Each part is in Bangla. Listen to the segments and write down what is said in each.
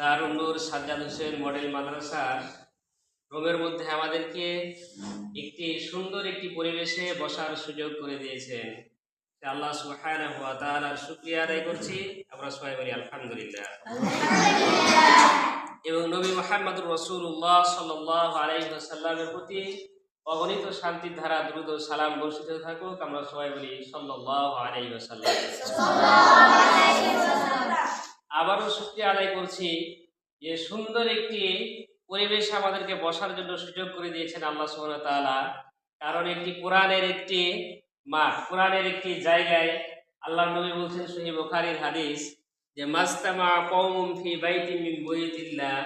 দারুণ নূর সাজ্জাদ হোসেন মডেল মাদ্রাসার রুমের মধ্যে আমাদেরকে একটি সুন্দর একটি পরিবেশে বসার সুযোগ করে দিয়েছেন। আল্লাহ সুবহানাহু ওয়া তাআলার শুকরিয়া আদায় করছি। আমরা সবাই বলি আলহামদুলিল্লাহ। এবং নবী মুহাম্মদুর রাসূলুল্লাহ সাল্লাল্লাহু আলাইহি ওয়াসাল্লামের প্রতি অগণিত শান্তির ধারা দ্রুত সালাম বর্ষিত থাকুক। আমরা সবাই বলি সাল্লাল্লাহু আলাইহি ওয়াসাল্লাম। আবারও শুক্রিয়া আদায় করছি যে সুন্দর একটি পরিবেশ আমাদেরকে বসার জন্য সুযোগ করে দিয়েছেন আল্লাহ ওয়া কারণ একটি কোরআনের একটি মাঠ কোরআনের একটি জায়গায় আল্লাহ নবী বলছেন সহিহ বুখারীর হাদিস যে মাস্তামা কওমুম ফি বাইতিন মিন বুয়ুতিল্লাহ।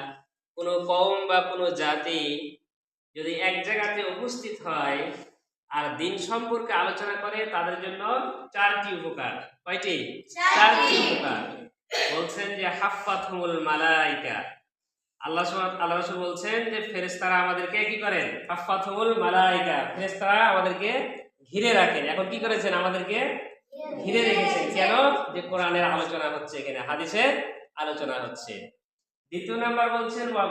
কোন কওম বা কোন জাতি যদি এক জায়গাতে উপস্থিত হয় আর দিন সম্পর্কে আলোচনা করে তাদের জন্য চারটি উপকার। কয়টি? চারটি উপকার। বলছেন যে মালাইকা। আল্লাহ আল্লাহ বলছেন যে আমাদেরকে কি মালাইকা। আমাদেরকে ঘিরে রাখেন। এখন কি করেছেন? আমাদেরকে ঘিরে রেখেছেন। কেন? যে কোরআনের আলোচনা হচ্ছে এখানে, হাদিসের আলোচনা হচ্ছে। দ্বিতীয় নাম্বার বলছেন, ওয়া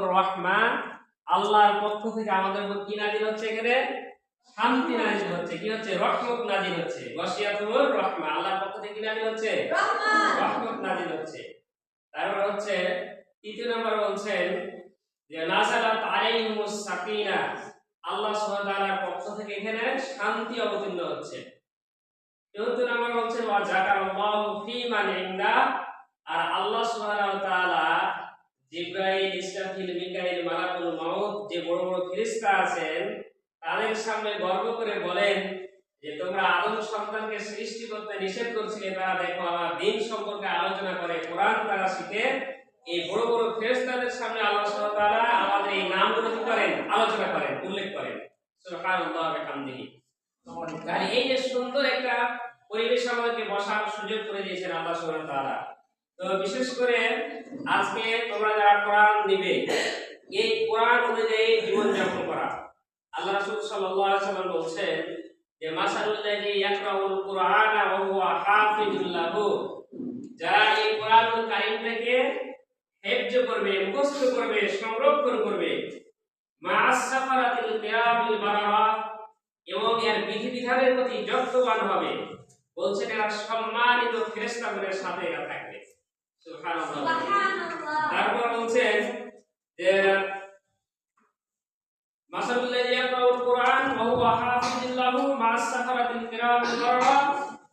রহমা। আল্লাহর পক্ষ থেকে আমাদের উপর কি নাজিল হচ্ছে এখানে? শান্তি নাজিল হচ্ছে। কি হচ্ছে? রহমত নাজিল হচ্ছে। গশিয়াতুহুর রহমা। আল্লাহর পক্ষ থেকে কি নাজিল হচ্ছে? রহমত! নাজিল হচ্ছে। তারপর হচ্ছে তৃতীয় নাম্বার বলছেন যে নাজালাত আলাইহিমুস সাকিনা। আল্লাহ সুবহানাহু তাআলার পক্ষ থেকে এখানে শান্তি অবতীর্ণ হচ্ছে। চতুর্থ নাম্বার বলছেন ওয়া ফি মান ইনদা। আর আল্লাহ সুবহানাহু তাআলা জিব্রাইল ইসরাফিল মিকাইল মালাকুল মাউত যে বড় বড় ফেরেশতা আছেন তাদের সামনে গর্ব করে বলেন যে তোমরা আদম সন্তানকে সৃষ্টি করতে নিষেধ করছিলে। তারা দেখো আমার দিন সম্পর্কে আলোচনা করে, কোরআন তারা শিখে। এই বড় বড় ফেরেশতাদের সামনে আল্লাহ সুবহানাহু আমাদের এই নামগুলো কি করেন? আলোচনা করেন, উল্লেখ করেন। সুবহানাল্লাহ বিহামদিহি। আর এই যে সুন্দর একটা পরিবেশ আমাদেরকে বসার সুযোগ করে দিয়েছেন আল্লাহ সুবহানাহু তাআলা। তো বিশেষ করে আজকে তোমরা যারা কোরআন নিবে, এই কোরআন অনুযায়ী জীবন যাপন করা। আল্লাহ রাসূল সাল্লাল্লাহু আলাইহি সাল্লাম বলছেন যে মাসালুল্লাযী ইয়াকরাউল কুরআনা ওয়া হুয়া হাফিজুল লাহু। যারা এই কোরআনুল কারীমটাকে হেফজ করবে মুখস্থ করবে সংরক্ষণ করবে মা আসসাফারাতিল কিরামিল বারারা এবং এর বিধিবিধানের প্রতি যত্নবান হবে বলছেন এরা সম্মানিত ফেরেশতাগণের সাথে এরা থাকবে। সুবহানাল্লাহ। তারপর বলছেন যে মাসালুল্লাহ ইয়াকরাউল কুরআন ওয়া হুয়া হাফিজুল্লাহু মা'আস সাফারাতিল কিরামিল বারারা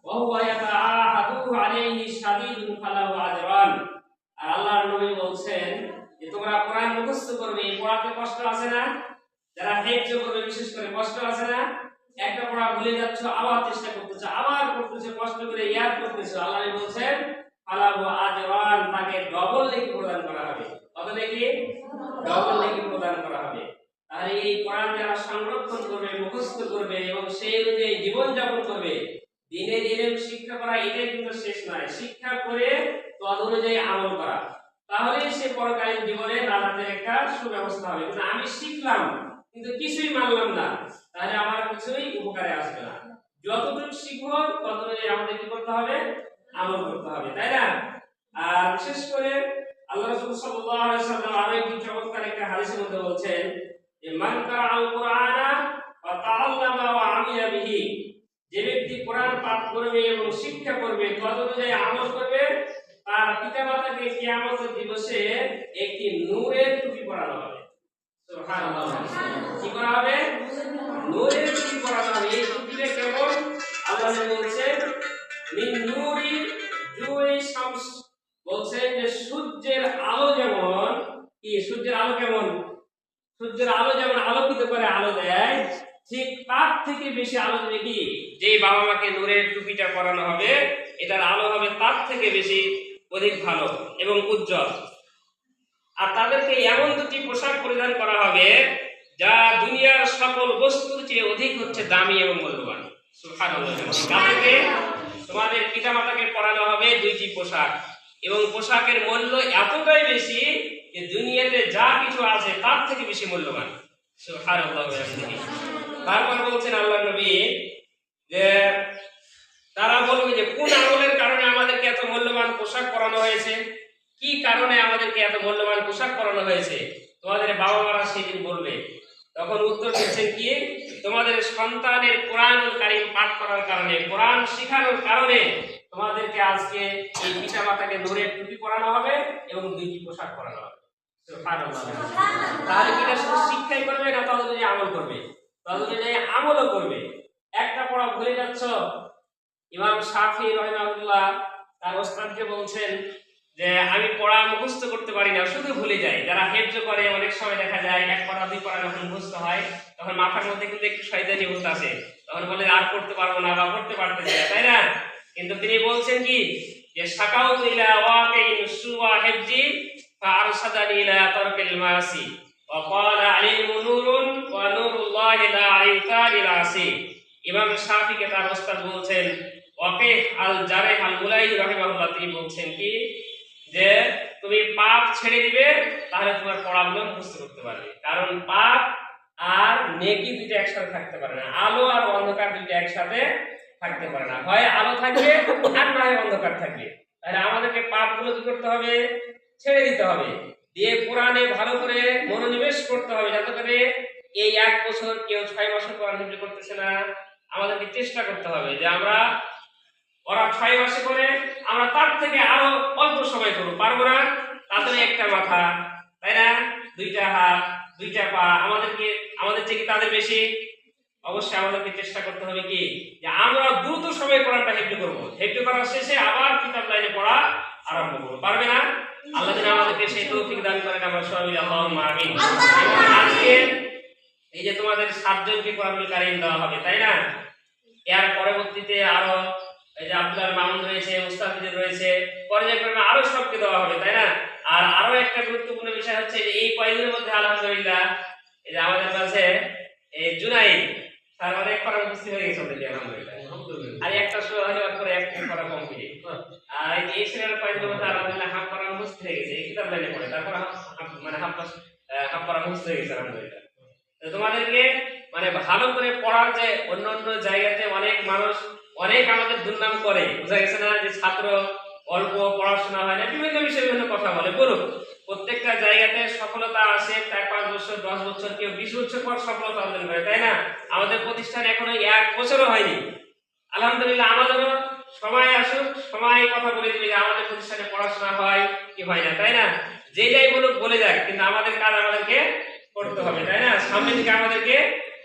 ওয়া হুয়া ইয়াতাআহাদু আলাইহি শাদীদুল ফালাহু আজরান। আর আল্লাহর নবী বলছেন যে, তোমরা কোরআন মুখস্থ করবে পড়াতে কষ্ট আছে না? যারা হেফজ করবে বিশেষ করে কষ্ট আছে না? একটা পড়া ভুলে যাচ্ছ, আবার চেষ্টা করতেছো, আবার করতেছো, কষ্ট করে ইয়াদ করতেছো। আল্লাহ বলছেন, ফালাহু আজরান, তাকে ডবল নেকি প্রদান করা হবে। কত নেকি ডবল নেকি প্রদান করা হবে। তাহলে এই কোরআন যারা সংরক্ষণ করবে, মুখস্থ করবে এবং সেই অনুযায়ী জীবন যাপন করবে। দিনের ইলম শিক্ষা করা এটাই কিন্তু শেষ নয়। শিক্ষা করে তদ অনুযায়ী আমল করা। তাহলেই সে পরকালীন জীবনে রাজাদের একটা সুব্যবস্থা হবে। আমি শিখলাম, কিন্তু কিছুই মানলাম না। তাহলে আমার কিছুই উপকারে আসবে না। যতটুকু শিখব, তত অনুযায়ী আমাদের কি করতে হবে? আমল করতে হবে। তাই না? আর বিশেষ করে আল্লাহ রাসূল সাল্লাল্লাহু আলাইহি আরও একটি চমৎকার একটা হাদিসের মধ্যে বলছেন যে মান কারা আল কুরআনা তাআল্লামা ওয়া আমিলা বিহি, যে ব্যক্তি কোরআন পাঠ করবে এবং শিক্ষা করবে আমল করবে, তার পিতামাতাকে কিয়ামতের দিবসে একটি নূরের টুপি পরানো হবে। কি করা হবে? নূরের টুপি পরানো হবে। এই টুপিটা কেমন? আল্লাহ নবী বলছেন, মিন নূরি জুই শামস। বলছেন যে সূর্যের আলো যেমন কি সূর্যের আলো কেমন? সূর্যের আলো যেমন আলোকিত করে, আলো দেয়, ঠিক তার থেকে বেশি আলো দেবে কি? যে বাবা মাকে নূরের টুপিটা পরানো হবে, এটার আলো হবে তার থেকে বেশি অধিক ভালো এবং উজ্জ্বল। আর তাদেরকে এমন দুটি পোশাক পরিধান করা হবে, যা দুনিয়ার সকল বস্তুর চেয়ে অধিক হচ্ছে দামি এবং মূল্যবান। তাদেরকে, তোমাদের পিতামাতাকে পরানো হবে দুইটি পোশাক এবং পোশাকের মূল্য এতটাই বেশি যে দুনিয়াতে যা কিছু আছে, তার থেকে বেশি মূল্যবান। তারপর বলছেন আল্লাহ নবী যে, তারা বলবে যে, কোন আমলের কারণে আমাদেরকে এত মূল্যবান পোশাক পরানো হয়েছে? কি কারণে আমাদেরকে এত মূল্যবান পোশাক পরানো হয়েছে? তোমাদের বাবা মারা সেদিন বলবে। তখন উত্তর দিচ্ছেন কি? তোমাদের সন্তানের কোরআনুল কারিম পাঠ করার কারণে, কোরআন শেখানোর কারণে তোমাদেরকে আজকে এই পিতা মাতাকে নূরের টুপি পরানো হবে এবং দুইটি পোশাক পরানো হবে। তাহলে এটা শুধু শিক্ষাই করবে না তত অনুযায়ী আমল করবে? তত অনুযায়ী আমলও করবে। একটা পড়া ভুলে যাচ্ছ? ইমাম শাফি রহমাহুল্লাহ তার ওস্তাদকে বলছেন যে আমি পড়া মুখস্থ করতে পারি না শুধু ভুলে যাই। যারা হেফজ করে অনেক সময় দেখা যায় এক পড়া দুই পড়া যখন মুখস্থ হয় তখন মাথার মধ্যে কিন্তু একটু শয়তানি ভূত আছে তখন বলে আর পড়তে পারব না বা পড়তে পারতেছি না। তাই না? কিন্তু তিনি বলছেন কি? যে সাকাউ ইলা সুওয়া হেফজি فأرشدني إلى ترك المعاصي وقال علم نور ونور الله لا يطال العاصي ইমাম শাফিকে তার ওস্তাদ বলছেন ওয়াকিহ আল জারেহ আল মুলাই রাহিমাহুল্লাহ তিনি বলছেন কি যে তুমি পাপ ছেড়ে দিবে তাহলে তোমার পড়াগুলো মুখস্থ করতে পারবে কারণ পাপ আর নেকি দুইটা একসাথে থাকতে পারে না আলো আর অন্ধকার দুইটা একসাথে থাকতে পারে না হয় আলো থাকবে আর না হয় অন্ধকার থাকবে তাহলে আমাদেরকে পাপগুলো কি করতে হবে ছেড়ে দিতে হবে। দিয়ে কোরআনে ভালো করে মনোনিবেশ করতে হবে যাতে করে এই এক বছর কেউ ছয় মাসের কোরআন হিফজ করতেছে না। আমাদেরকে চেষ্টা করতে হবে যে আমরা, ওরা ছয় মাসে করে আমরা তার থেকে আরও অল্প সময় করব। পারব না? তাদের একটা মাথা, তাই না? দুইটা হাত, দুইটা পা, আমাদেরকে, আমাদের থেকে তাদের বেশি? অবশ্যই আমাদেরকে চেষ্টা করতে হবে কি? যে আমরা দ্রুত সময়ে কোরআনটা হেফজ করব। হেফজ করার শেষে আবার কিতাব লাইনে পড়া আরম্ভ করব। পারবে না? আল্লাহ যেন আমাদেরকে সেই তৌফিক দান করেন আমরা সবাই আল্লাহুম্মা আমিন। আজকে এই যে তোমাদের সাতজনকে কোরআনুল কারীম দেওয়া হবে তাই না? এর পরবর্তীতে আরও এই যে আব্দুল মামুন রয়েছে মুস্তাফিজুর রয়েছে পর্যায়ক্রমে আরও সবকে দেওয়া হবে তাই না? আর আরও একটা গুরুত্বপূর্ণ বিষয় হচ্ছে যে এই কয়েকদিনের মধ্যে আলহামদুলিল্লাহ এই যে আমাদের কাছে এই জুনাই তার অনেক উপস্থিত হয়ে গেছে আলহামদুলিল্লাহ। আর একটা ওর পরে একটা করা কমপ্লিট আর এই সিরিয়াল কয়েকদিনের মধ্যে আলহামদুলিল্লাহ হাফ করা উপস্থিত হয়ে গেছে, এই কিতাব লাইনে পড়ে। তারপর মানে হাফ হাফ করা উপস্থিত হয়ে গেছে আলহামদুলিল্লাহ। তো তোমাদেরকে মানে ভালো করে পড়ার যে অন্য অন্য জায়গাতে অনেক মানুষ, অনেক আমাদের দুর্নাম করে। বোঝা গেছে না যে ছাত্র, অল্প, পড়াশোনা হয় না, বিভিন্ন বিষয়ে বিভিন্ন কথা বলে। বলুক প্রত্যেকটা জায়গাতে সফলতা আসে চার, পাঁচ বছর, দশ বছর, কেউ বিশ বছর পর সফলতা অর্জন করে, তাই না? আমাদের প্রতিষ্ঠান এখনও এক বছরও হয়নি। আলহামদুলিল্লাহ, আমাদেরও সময় আসুক, সময় কথা বলে দিবে যে আমাদের প্রতিষ্ঠানে পড়াশোনা হয়, কি হয় না, তাই না? যে যাই বলুক বলে যাক, কিন্তু আমাদের কাজ আমাদেরকে করতে হবে, তাই না? সামনের দিকে আমাদেরকে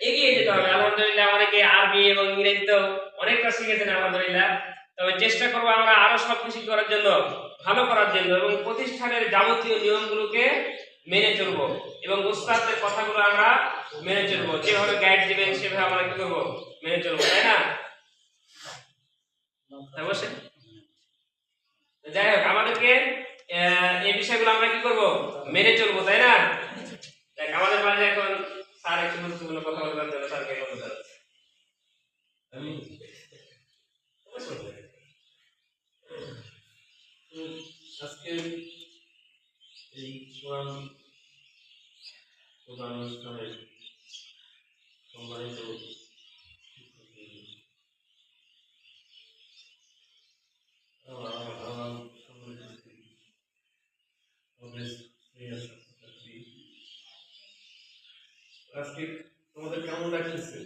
এগিয়ে যেতে হবে। আলহামদুলিল্লাহ অনেকে আরবি এবং ইংরেজিতেও অনেকটা শিখেছেন, আলহামদুলিল্লাহ। তবে চেষ্টা করব আমরা আরও সব কিছু করার জন্য, ভালো করার জন্য, এবং প্রতিষ্ঠানের যাবতীয় নিয়মগুলোকে মেনে চলবো, এবং উস্তাদদের কথাগুলো আমরা মেনে চলবো। যেভাবে গাইড দিবেন, সেভাবে আমরা কি করব? মেনে চলবো, তাই না? যাই হোক, আমাদেরকে এই বিষয়গুলো আমরা কি করব? মেনে চলবো, তাই না? দেখ আমাদের মাঝে এখন স্যার একটু গুরুত্বপূর্ণ কথা বলবার জন্য স্যারকে আজকে এই অনুষ্ঠানের সম্মানিত আমার আমার- আমার সম্মানিত স্ত্রী, আমাদের স্নেহের ছাত্রছাত্রী। আজকে তোমাদের কেমন লাগতেছে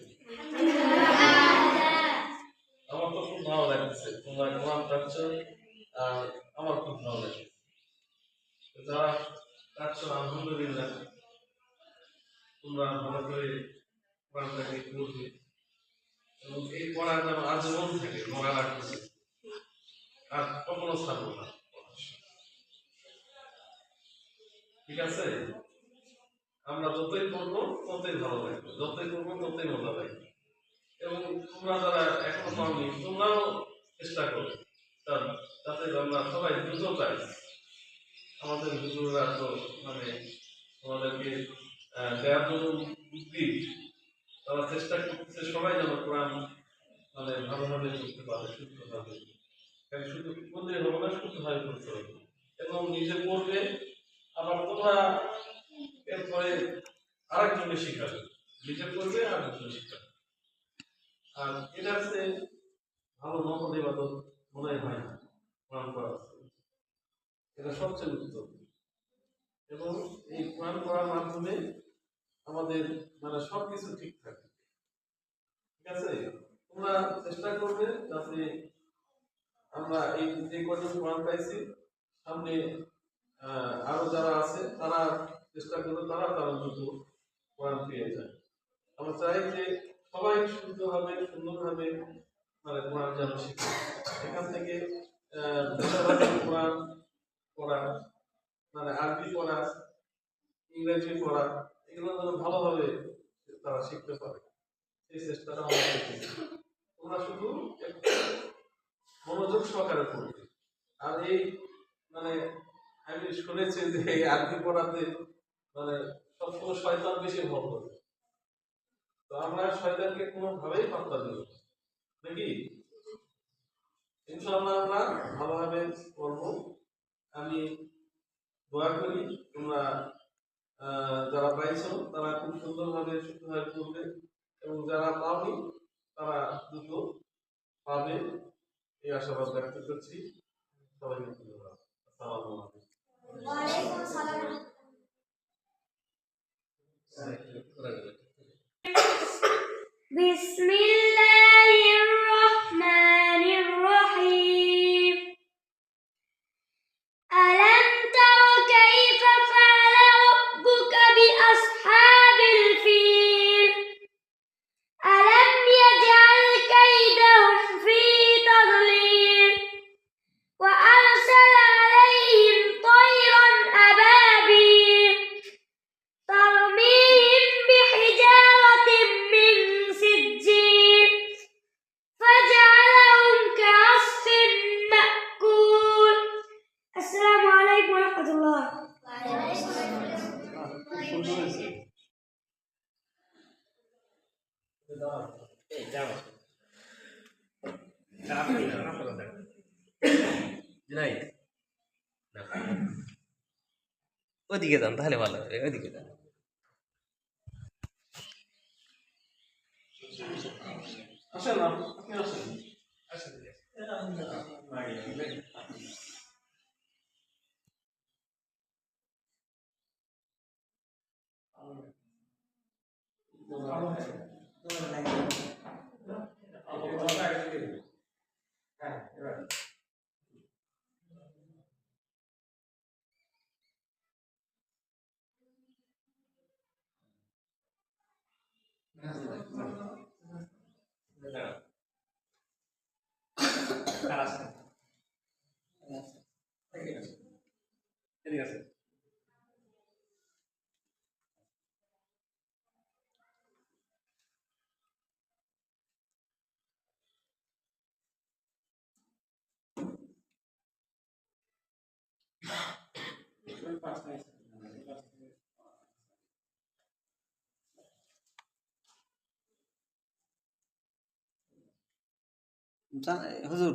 আমার তো খুব ভালো লাগছে তোমরা কোরআন পাচ্ছ আর আমার খুব ভালো লাগছে তো যারা পাচ্ছ আলহামদুলিল্লাহ তোমরা ভালো করে কোরআনটাকে পড়বে এবং এই পড়া যেন আজীবন থাকে মনে রাখতেছে আর কখনো ছাড়বো না ঠিক আছে? আমরা যতই পড়ব, ততই ভালো লাগবে যতই পড়ব, ততই মজা লাগবে এবং তোমরা যারা এখনও পাওনি, তোমরাও চেষ্টা করো। যাতে আমরা সবাই দ্রুত পাই, আমাদের হুজুররা তো মানে আমাদেরকে দেওয়ার তারা চেষ্টা করতেছে সবাই যেন কোরআন মানে ভালোভাবে করতে পারে কারণ শুধু বললে হবে না, শুদ্ধভাবে করতে হবে। এবং নিজে পড়বে আবার তোমরা এরপরে আরেকজনকে শিখাবে। নিজে পড়বে আর একজনকে শিখাবে। আর এটা হচ্ছে ভালো নকল মনে হয় না, কোরআন পড়া এটা সবচেয়ে উত্তম। এবং এই কোরআন পড়ার মাধ্যমে আমাদের মানে সবকিছু ঠিক থাকে। ঠিক আছে? তোমরা চেষ্টা করবে যাতে আমরা এই যে কজন কোরআন পাইছি, সামনে আরও যারা আছে, তারা চেষ্টা করবে, তারা তারা দ্রুত কোরআন পেয়ে যায়। আমরা চাই যে সবাই শুদ্ধভাবে, সুন্দরভাবে মানে কোরআন যেন শিখে। এখান থেকে কোরআন পড়া মানে আরবি পড়া, ইংরেজি পড়া, এগুলো যেন ভালোভাবে তারা শিখতে পারে। সেই চেষ্টাটা করতেছি তোমরা শুধু মনোযোগ সহকারে পড়বে। আর এই মানে আমি শুনেছি যে এই আরবি পড়াতে মানে সবসময় শয়তান বেশি ভয় করে। তো আমরা শয়তানকে কোনোভাবেই পাত্তা দেব। নাকি? ইনশাআল্লাহ আমরা ভালোভাবে পড়ব। আমি দোয়া করি তোমরা আহ, যারা পাইছো তারা খুব সুন্দরভাবে শুদ্ধভাবে পড়বে এবং যারা পাওনি তারা দ্রুত পাবে। এই আশাবাদ ব্যক্ত করছি। সবাইকে ধন্যবাদ। আসসালামু আলাইকুম। ওয়ালাইকুম ওদিকে যান তাহলে ভালো হবে ওদিকে যান। আসেন আপ- আপনি আসেন কার আছে এদিকে আছে হুজুর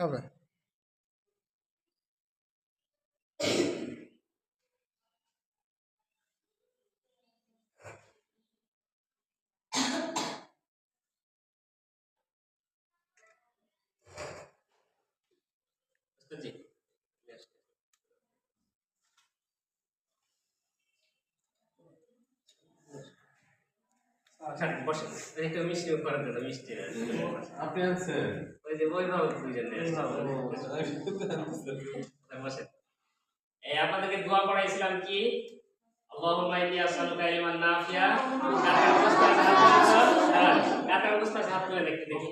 দেন হবে উস্তাজি আচ্ছা বসে একটু মিষ্টি করে দেন মিষ্টি আপনি আনছেন ওই যে বৈভব দুইজন এই আপনাদেরকে দোয়া পড়াইছিলাম কি? আল্লাহুম্মা ইন্নী আসআলুকা ইলমান নাফিয়া। কাতার অবস্থা হাত তুলে দেখতে দেখি।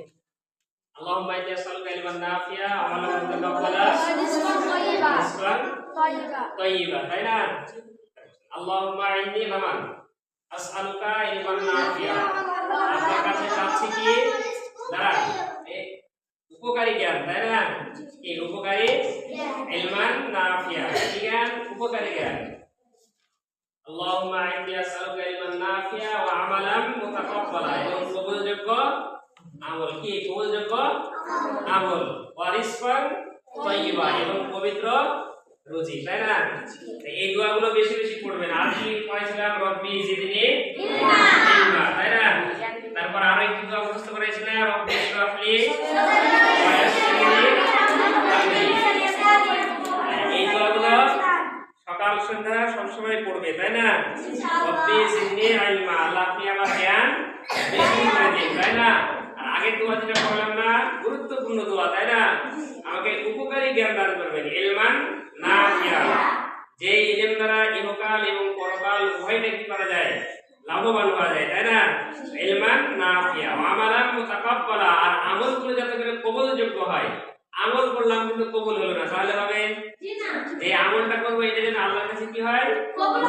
আল্লাহুম্মা ইন্নী আসআলুকা ইলমান নাফিয়া আমালান মুতাকাব্বালা রিজকান তাই না? আল্লাহুম্মা ইন্নী ফামান আসআলুকা ইলমান নাফিয়া। আপনার কাছে চাচ্ছি কি? দাঁড়ান। উপকারী জ্ঞান, তাই না? কি, উপকারী? ইলমান নাফিয়া কি জ্ঞান? উপকারী জ্ঞান। ইন্নী আসআলুকা ইলমান নাফিয়া ওয়া আমালান মুতাকাব্বালা। এবং কবুলযোগ্য আমল কি? কবুলযোগ্য আমল। ওয়া রিজকান তয়্যিবা এবং পবিত্র রুজি, তাই না? এই দোয়াগুলো বেশি বেশি পড়বেন। আর কি পড়াইছিলাম রব্বি জিদনি ইলমা, তাই না? তারপর আরও একটি দোয়া মুখস্থ রব্বি আমরি এই দোয়াগুলো সকাল সন্ধ্যা সবসময় পড়বে তাই না? রব্বি জিদনি ইলমা আল্লাহ আপনি আমার জ্ঞান বেশি করে দিন তাই না? আর আগের দোয়া যেটা না গুরুত্বপূর্ণ দোয়া তাই না? আমাকে উপকারী জ্ঞান দান করবেন ইলমান নাফিয়া যে ইলম দ্বারা ইহকাল এবং পরকাল উভয়টা কি করা যায়? লাভবান হওয়া যায় তাই না? ইলমান নাফিয়া আমালান মুতাকাব্বালা আর আমল আমলগুলো যাতে করে কবুলযোগ্য হয়। আমল করলাম কিন্তু কবুল হলো না তাহলে হবে? যে আমলটা করব এটা যেন আল্লাহর কাছে কি হয়? কবুল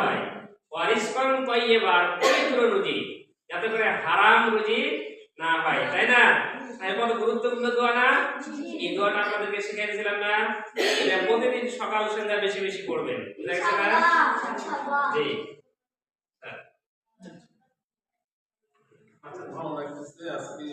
হয়। ওয়ারিসকান তয়্যিবার পবিত্র রুজি যাতে করে হারাম রুজি না হয় তাই না? তাই কত গুরুত্বপূর্ণ দোয়া না? এই দোয়াটা আপনাদেরকে শিখিয়ে দিয়েছিলাম না? এটা প্রতিদিন সকাল সন্ধ্যা বেশি বেশি করবেন বুঝা গেছে না? জি স্যার। আচ্ছা ভালো লাগতেছে আজকে